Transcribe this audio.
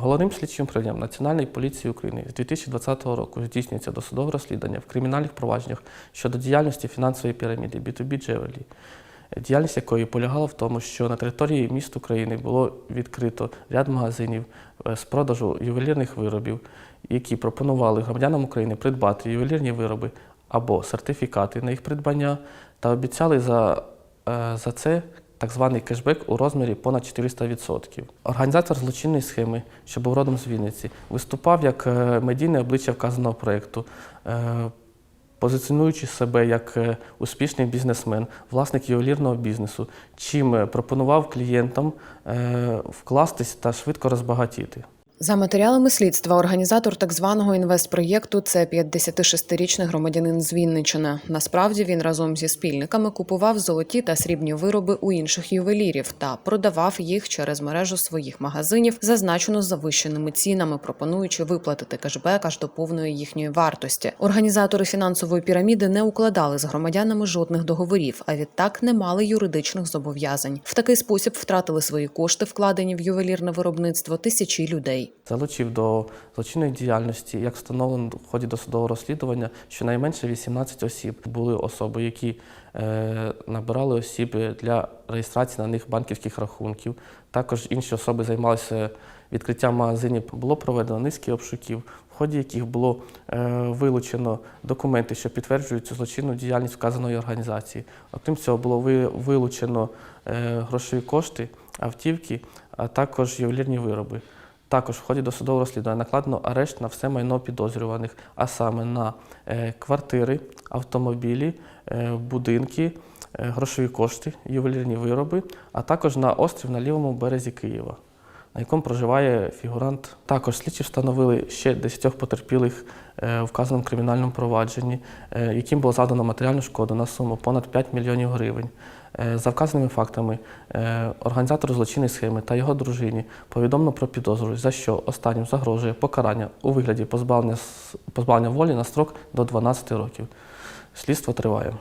Головним слідчим управлінням Національної поліції України з 2020 року здійснюється досудове розслідування в кримінальних провадженнях щодо діяльності фінансової піраміди B2B Джевелі, діяльність якої полягала в тому, що на території міст України було відкрито ряд магазинів е, з продажу ювелірних виробів, які пропонували громадянам України придбати ювелірні вироби або сертифікати на їх придбання та обіцяли за, е, за це так званий кешбек у розмірі понад 400%. Організатор злочинної схеми, що був родом з Вінниці, виступав як е, медійне обличчя вказаного проєкту, е, позиціонуючи себе як е, успішний бізнесмен, власник ювелірного бізнесу, чим пропонував клієнтам вкластись та швидко розбагатіти. За матеріалами слідства, організатор так званого інвестпроєкту це 56-річний громадянин з Вінниччини. Насправді він разом зі спільниками купував золоті та срібні вироби у інших ювелірів та продавав їх через мережу своїх магазинів за значно завищеними цінами, пропонуючи виплатити кешбек аж до повної їхньої вартості. Організатори фінансової піраміди не укладали з громадянами жодних договорів, а відтак не мали юридичних зобов'язань. В такий спосіб втратили свої кошти, вкладені в ювелірне виробництво тисячі людей. Залучив до злочинної діяльності, як встановлено в ході досудового розслідування, щонайменше 18 осіб були особи, які е, набирали осіб для реєстрації на них банківських рахунків. Також інші особи займалися відкриттям магазинів. Було проведено низки обшуків, в ході яких було е, вилучено документи, що підтверджують злочинну діяльність вказаної організації. Окрім цього, було ви- вилучено е, грошові кошти, автівки, а також ювелірні вироби. Також в ході досудового розслідування накладено арешт на все майно підозрюваних, а саме на е, квартири, автомобілі, е, будинки, е, грошові кошти, ювелірні вироби, а також на острів на лівому березі Києва, на якому проживає фігурант. Також слідчі встановили ще 10 потерпілих е, в вказаному кримінальному провадженні, е, яким було завдано матеріальну шкоду на суму понад 5 мільйонів гривень. Е, За вказаними фактами, організатору злочинної схеми та його дружині повідомлено про підозру, за що останнім загрожує покарання у вигляді позбавлення, позбавлення волі на строк до 12 років. Слідство триває.